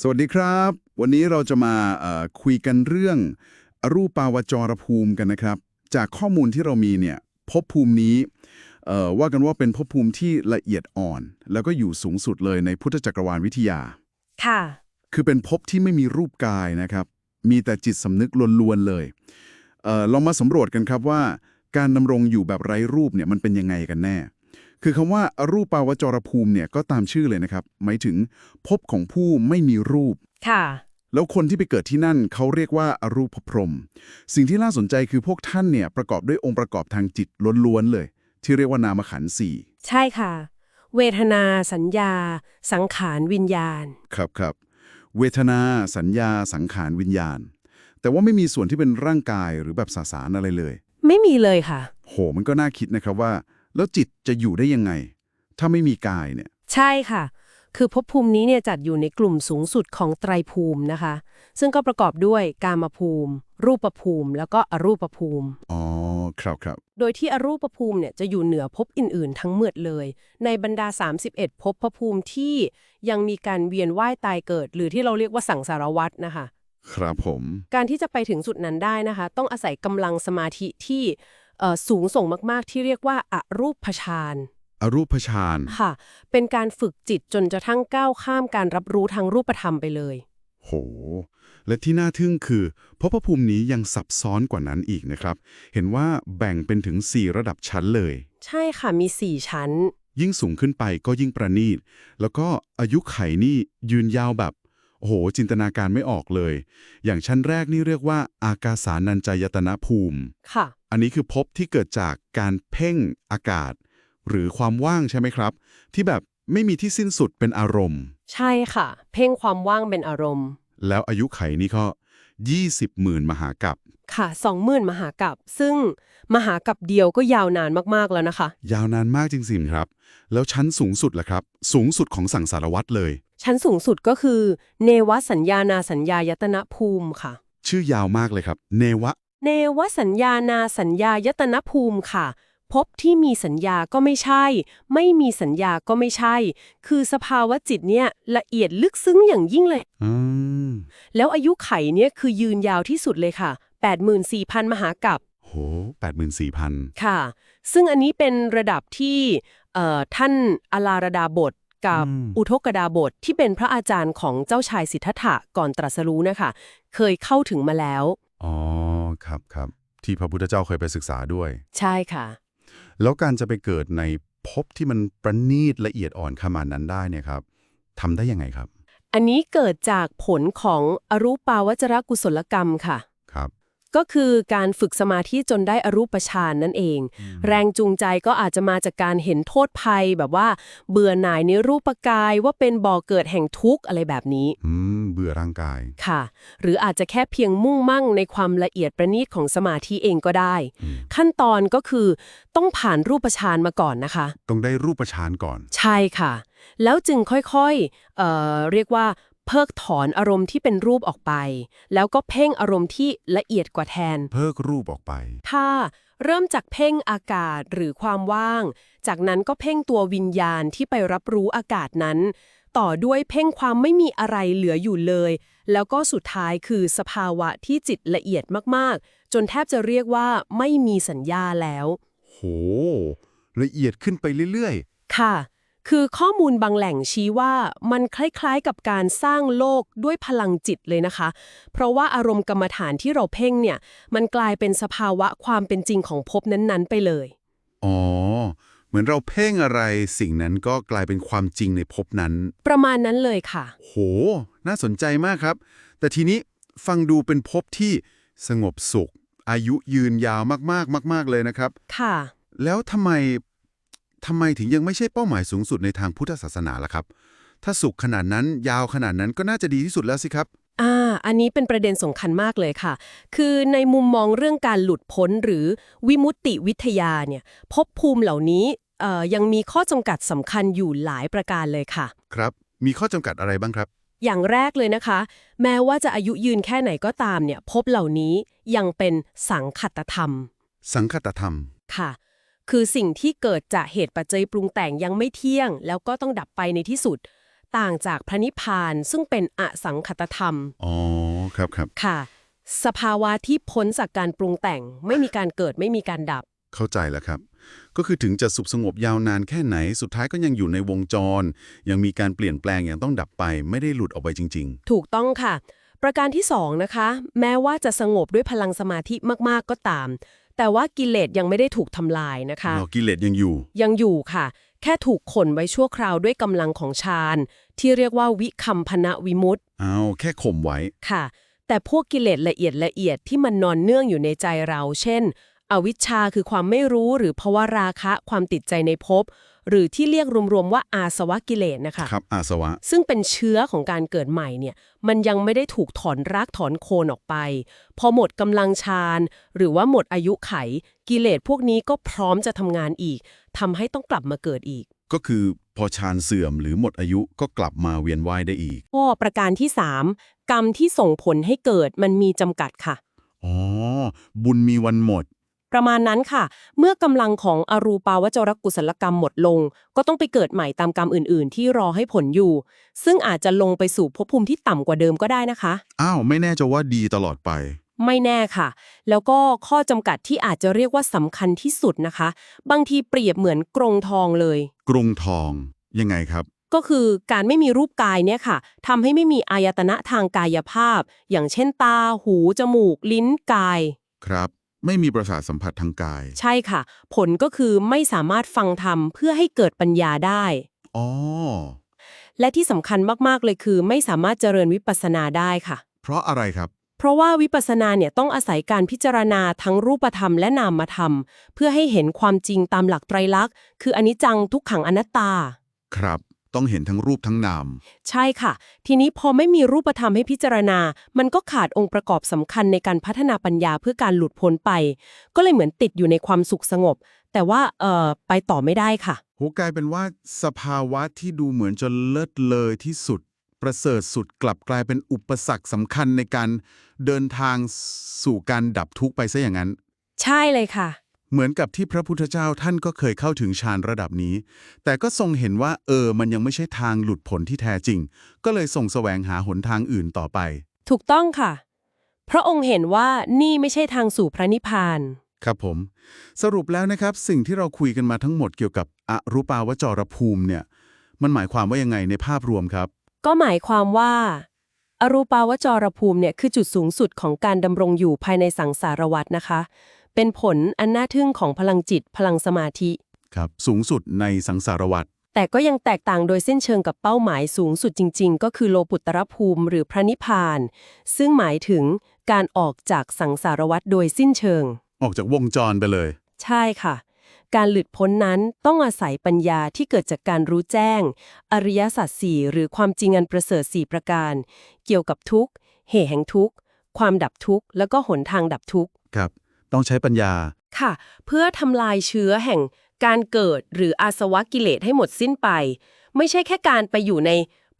สวัสดีครับ วันนี้เราจะมาเอ่อคุยกันเรื่อง อรูปาวจรภูมิกันนะครับ จากข้อมูลที่เรามีเนี่ยภพภูมินี้เอ่อว่ากันว่าเป็นภพภูมิที่ละเอียดอ่อน แล้วก็อยู่สูงสุดเลยในพุทธจักรวาลวิทยา ค่ะ คือเป็นภพที่ไม่มีรูปกายนะครับ มีแต่จิตสำนึกล้วนๆเลยเออลองมาสำรวจกันครับว่า การดำรงอยู่แบบไร้รูปเนี่ยมันเป็นยังไงกันแน่ คือคำว่าอรูปาวจรภูมิเนี่ยก็ตามชื่อเลยนะครับ หมายถึงภพของผู้ไม่มีรูป ค่ะ แล้วคนที่ไปเกิดที่นั่นเขาเรียกว่าอรูปพรหมสิ่งที่น่าสนใจคือพวกท่านเนี่ยประกอบด้วยองค์ประกอบทางจิตล้วนๆเลย ที่เรียกว่านามขันธ์สี่ใช่ค่ะ เวทนาสัญญา สังขารวิญญาณ ครับครับเวทนา สัญญา สังขารวิญญาณ แต่ว่าไม่มีส่วนที่เป็นร่างกายหรือแบบสสารอะไรเลย ไม่มีเลยค่ะ โหมันก็น่าคิดนะครับว่า แล้วจิตจะอยู่ได้ยังไง ถ้าไม่มีกายเนี่ย ใช่ค่ะ คือภพภูมินี้เนี่ยจัดอยู่ในกลุ่มสูงสุดของไตรภูมินะคะ ซึ่งก็ประกอบด้วยกามภูมิ รูปภูมิ แล้วก็อรูปภูมิ อ๋อ ครับครับ โดยที่อรูปภูมิเนี่ยจะอยู่เหนือภพอื่นๆ ทั้งหมดเลย ในบรรดา 31ภพภูมิที่ยังมีการเวียนว่ายตายเกิด หรือที่เราเรียกว่าสังสารวัฏนะคะ ครับผม การที่จะไปถึงจุดนั้นได้นะคะ ต้องอาศัยกำลังสมาธิที่เอ่อ สูงส่งมากๆ ที่เรียกว่าอารูปฌานอรูปฌานค่ะ เป็นการฝึกจิตจนจะทั้งก้าวข้ามการรับรู้ทางรูปธรรมไปเลย โห และที่น่าทึ่งคือภพภูมินี้ยังซับซ้อนกว่านั้นอีกนะครับ เห็นว่าแบ่งเป็นถึง 4 ระดับชั้นเลย ใช่ค่ะมี 4 ชั้น ยิ่งสูงขึ้นไปก็ยิ่งประณีต แล้วก็อายุไขนี่ยืนยาวแบบ โอ้โหจินตนาการไม่ออกเลย อย่างชั้นแรกนี่เรียกว่า อากาสานัญจายตนะภูมิ ค่ะ อันนี้คือภพที่เกิดจากการเพ่งอากาศ หรือความว่างใช่ไหมครับ ที่แบบไม่มีที่สิ้นสุดเป็นอารมณ์ ใช่ค่ะ เพ่งความว่างเป็นอารมณ์ แล้วอายุไขนี่ก็20หมื่นมหากับ ค่ะสองหมื่นมหากับ ซึ่งมหากับเดียวก็ยาวนานมากๆแล้วนะคะ ยาวนานมากจริงๆครับ แล้วชั้นสูงสุดล่ะครับ สูงสุดของสังสารวัตรเลย ชั้นสูงสุดก็คือ เนวสัญญานาสัญญายตนะภูมิค่ะ ชื่อยาวมากเลยครับ เนวะ เนวสัญญานาสัญญายตนภูมิค่ะ พบที่มีสัญญาก็ไม่ใช่ ไม่มีสัญญาก็ไม่ใช่ คือสภาวะจิตเนี่ยละเอียดลึกซึ้งอย่างยิ่งเลย อืม แล้วอายุไขเนี่ยคือยืนยาวที่สุดเลยค่ะ 84,000 มหากับ โหแปดหมื่นสี่พันค่ะ ซึ่งอันนี้เป็นระดับที่เอ่อท่านอลาระดาบท กับอุทกดาบทที่เป็นพระอาจารย์ของเจ้าชายสิทธัตถะก่อนตรัสรู้นะคะ เคยเข้าถึงมาแล้ว อ๋อ ครับครับ ที่พระพุทธเจ้าเคยไปศึกษาด้วย ใช่ค่ะ แล้วการจะไปเกิดในภพที่มันประณีตละเอียดอ่อนขนาดนั้นได้เนี่ยครับทำได้ยังไงครับ อันนี้เกิดจากผลของอรูปาวจรกุศลกรรมค่ะครับ ก็คือการฝึกสมาธิจนได้อรูปฌานนั่นเอง แรงจูงใจก็อาจจะมาจากการเห็นโทษภัยแบบว่า เบื่อหน่ายในรูปกายว่าเป็นบ่อเกิดแห่งทุกข์อะไรแบบนี้ อืม เบื่อร่างกาย ค่ะ หรืออาจจะแค่เพียงมุ่งมั่งในความละเอียดประณีตของสมาธิเองก็ได้ ขั้นตอนก็คือต้องผ่านรูปฌานมาก่อนนะคะ ต้องได้รูปฌานก่อน ใช่ค่ะ แล้วจึงค่อยๆเอ่อเรียกว่า เพิกถอนอารมณ์ที่เป็นรูปออกไป แล้วก็เพ่งอารมณ์ที่ละเอียดกว่าแทน เพิกรูปออกไปถ้าเริ่มจากเพ่งอากาศหรือความว่าง จากนั้นก็เพ่งตัววิญญาณที่ไปรับรู้อากาศนั้น ต่อด้วยเพ่งความไม่มีอะไรเหลืออยู่เลย แล้วก็สุดท้ายคือสภาวะที่จิตละเอียดมากๆ จนแทบจะเรียกว่าไม่มีสัญญาแล้ว โห ละเอียดขึ้นไปเรื่อยค่ะ คือข้อมูลบางแหล่งชี้ว่ามันคล้ายๆกับการสร้างโลกด้วยพลังจิตเลยนะคะ เพราะว่าอารมณ์กรรมฐานที่เราเพ่งเนี่ย มันกลายเป็นสภาวะความเป็นจริงของภพนั้นๆ ไปเลยๆอ๋อ เหมือนเราเพ่งอะไรสิ่งนั้นก็กลายเป็นความจริงในภพนั้น ประมาณนั้นเลยค่ะ โห น่าสนใจมากครับ แต่ทีนี้ฟังดูเป็นภพที่สงบสุข อายุยืนยาวมากๆมาก ๆเลยนะครับ ค่ะ แล้วทำไม ทำไมถึงยังไม่ใช่เป้าหมายสูงสุดในทางพุทธศาสนาล่ะครับ ถ้าสุขขนาดนั้นยาวขนาดนั้นก็น่าจะดีที่สุดแล้วสิครับอ่า อันนี้เป็นประเด็นสำคัญมากเลยค่ะ คือในมุมมองเรื่องการหลุดพ้นหรือวิมุตติวิทยาเนี่ย ภพภูมิเหล่านี้เอ่อยังมีข้อจำกัดสำคัญอยู่หลายประการเลยค่ะ ครับ มีข้อจำกัดอะไรบ้างครับ อย่างแรกเลยนะคะ แม้ว่าจะอายุยืนแค่ไหนก็ตามเนี่ยภพเหล่านี้ยังเป็นสังคตธรรม สังคตธรรม ค่ะ คือสิ่งที่เกิดจากเหตุปัจจัยปรุงแต่งยังไม่เที่ยง แล้วก็ต้องดับไปในที่สุด ต่างจากพระนิพพานซึ่งเป็นอสังขตธรรม อ๋อ ครับครับ ค่ะ สภาวะที่พ้นจากการปรุงแต่ง ไม่มีการเกิดไม่มีการดับ เข้าใจแล้วครับ ก็คือถึงจะสุขสงบยาวนานแค่ไหน สุดท้ายก็ยังอยู่ในวงจร ยังมีการเปลี่ยนแปลงอย่างต้องดับไป ไม่ได้หลุดออกไปจริงถูกต้องค่ะ ประการที่สองนะคะ แม้ว่าจะสงบด้วยพลังสมาธิมากๆก็ตาม แต่ว่ากิเลสยังไม่ได้ถูกทำลายนะคะๆเรากิเลสยังอยู่ ยังอยู่ค่ะ แค่ถูกขนไว้ชั่วคราวด้วยกำลังของฌานที่เรียกว่าวิคัมพนะวิมุตติเอาแค่ข่มไว้ ค่ะ แต่พวกกิเลสละเอียดละเอียดที่มันนอนเนื่องอยู่ในใจเรา เช่น อวิชชาคือความไม่รู้หรือภาวะราคะ ความติดใจในภพ หรือที่เรียกรวมๆว่าอาสวะกิเลสนะคะครับอาสวะ ซึ่งเป็นเชื้อของการเกิดใหม่เนี่ยมันยังไม่ได้ถูกถอนรากถอนโคนออกไป พอหมดกำลังฌานหรือว่าหมดอายุไข กิเลสพวกนี้ก็พร้อมจะทำงานอีกทำให้ต้องกลับมาเกิดอีก ก็คือพอฌานเสื่อมหรือหมดอายุก็กลับมาเวียนว่ายได้อีกข้อประการที่ 3 กรรมที่ส่งผลให้เกิดมันมีจำกัดค่ะ อ๋อ บุญมีวันหมด ประมาณนั้นค่ะ เมื่อกำลังของอรูปาวจรกุศลกรรมหมดลง ก็ต้องไปเกิดใหม่ตามกรรมอื่น ๆ ที่รอให้ผลอยู่ ซึ่งอาจจะลงไปสู่ภพภูมิที่ต่ำกว่าเดิมก็ได้นะคะ อ้าวไม่แน่จะว่าดีตลอดไป ไม่แน่ค่ะ แล้วก็ข้อจำกัดที่อาจจะเรียกว่าสำคัญที่สุดนะคะ บางทีเปรียบเหมือนกรงทองเลย กรุงทอง ยังไงครับ ก็คือการไม่มีรูปกายเนี่ยค่ะทำให้ไม่มีอายตนะทางกายภาพ อย่างเช่นตา หู จมูก ลิ้น กาย ครับ ไม่มีประสาทสัมผัสทางกาย ใช่ค่ะ ผลก็คือไม่สามารถฟังธรรมเพื่อให้เกิดปัญญาได้ อ๋อ และที่สำคัญมาก ๆ เลยคือ ไม่สามารถเจริญวิปัสสนาได้ค่ะ เพราะอะไรครับ เพราะว่าวิปัสสนาเนี่ยต้องอาศัยการพิจารณาทั้งรูปธรรมและนามธรรม เพื่อให้เห็นความจริงตามหลักไตรลักษณ์ คืออนิจจังทุกขังอนัตตา ครับ ต้องเห็นทั้งรูปทั้งนาม ใช่ค่ะ ทีนี้พอไม่มีรูปธรรมให้พิจารณา มันก็ขาดองค์ประกอบสำคัญในการพัฒนาปัญญาเพื่อการหลุดพ้นไป ก็เลยเหมือนติดอยู่ในความสุขสงบ แต่ว่าเอ่อไปต่อไม่ได้ค่ะโหกลายเป็นว่าสภาวะที่ดูเหมือนจะเลิศเลยที่สุด ประเสริฐสุดกลับกลายเป็นอุปสรรคสำคัญในการเดินทางสู่การดับทุกข์ไปซะอย่างนั้น ใช่เลยค่ะ เหมือนกับที่พระพุทธเจ้าท่านก็เคยเข้าถึงฌานระดับนี้ แต่ก็ทรงเห็นว่าเออมันยังไม่ใช่ทางหลุดพ้นที่แท้จริง ก็เลยส่งแสวงหาหนทางอื่นต่อไป ถูกต้องค่ะ พระองค์เห็นว่านี่ไม่ใช่ทางสู่พระนิพพานครับผม สรุปแล้วนะครับ สิ่งที่เราคุยกันมาทั้งหมดเกี่ยวกับอรูปาวจรภูมิเนี่ย มันหมายความว่ายังไงในภาพรวมครับ ก็หมายความว่า อรูปาวจรภูมิเนี่ยคือจุดสูงสุดของการดำรงอยู่ภายในสังสารวัฏนะคะ เป็นผลอันน่าทึ่งของพลังจิตพลังสมาธิ ครับ สูงสุดในสังสารวัฏแต่ก็ยังแตกต่างโดยเส้นเชิงกับเป้าหมายสูงสุดจริง ๆ ก็คือโลกุตรภูมิหรือพระนิพพาน ซึ่งหมายถึงการออกจากสังสารวัฏโดยสิ้นเชิง ออกจากวงจรไปเลย ใช่ค่ะ การหลุดพ้นนั้นต้องอาศัยปัญญาที่เกิดจากการรู้แจ้ง อริยสัจสี่หรือความจริงอันประเสริฐสี่ประการ เกี่ยวกับทุกข์ เหตุแห่งทุกข์ ความดับทุกข์ แล้วก็หนทางดับทุกข์ ครับ ต้องใช้ปัญญา ค่ะ เพื่อทำลายเชื้อแห่งการเกิดหรืออาสวะกิเลสให้หมดสิ้นไป ไม่ใช่แค่การไปอยู่ใน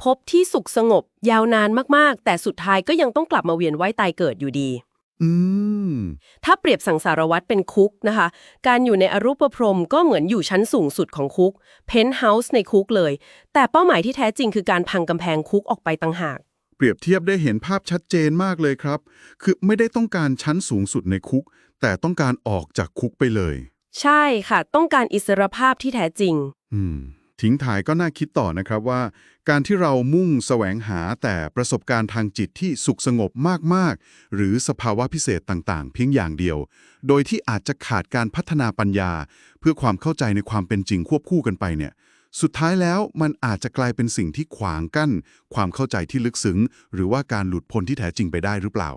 ภพที่สุขสงบ ยาวนานมากๆ แต่สุดท้ายก็ยังต้องกลับมาเวียนว่ายตายเกิดอยู่ดีอืมถ้าเปรียบสังสารวัฏเป็นคุกนะคะ การอยู่ในอรูปพรหมก็เหมือนอยู่ชั้นสูงสุดของคุก เพนท์เฮาส์ในคุกเลย แต่เป้าหมายที่แท้จริงคือการพังกำแพงคุกออกไปต่างหาก เปรียบเทียบได้เห็นภาพชัดเจนมากเลยครับ คือไม่ได้ต้องการชั้นสูงสุดในคุก แต่ต้องการออกจากคุกไปเลย ใช่ค่ะ ต้องการอิสรภาพที่แท้จริง อืม ทิ้งถ่ายก็น่าคิดต่อนะครับว่า การที่เรามุ่งแสวงหาแต่ประสบการณ์ทางจิตที่สุขสงบมาก ๆ หรือสภาวะพิเศษต่างๆ เพียงอย่างเดียว โดยที่อาจจะขาดการพัฒนาปัญญา เพื่อความเข้าใจในความเป็นจริงควบคู่กันไปเนี่ย สุดท้ายแล้วมันอาจจะกลายเป็นสิ่งที่ขวางกั้น ความเข้าใจที่ลึกซึ้ง หรือว่าการหลุดพ้นที่แท้จริงไปได้หรือเปล่า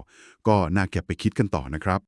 ก็น่าเก็บไปคิดกันต่อนะครับ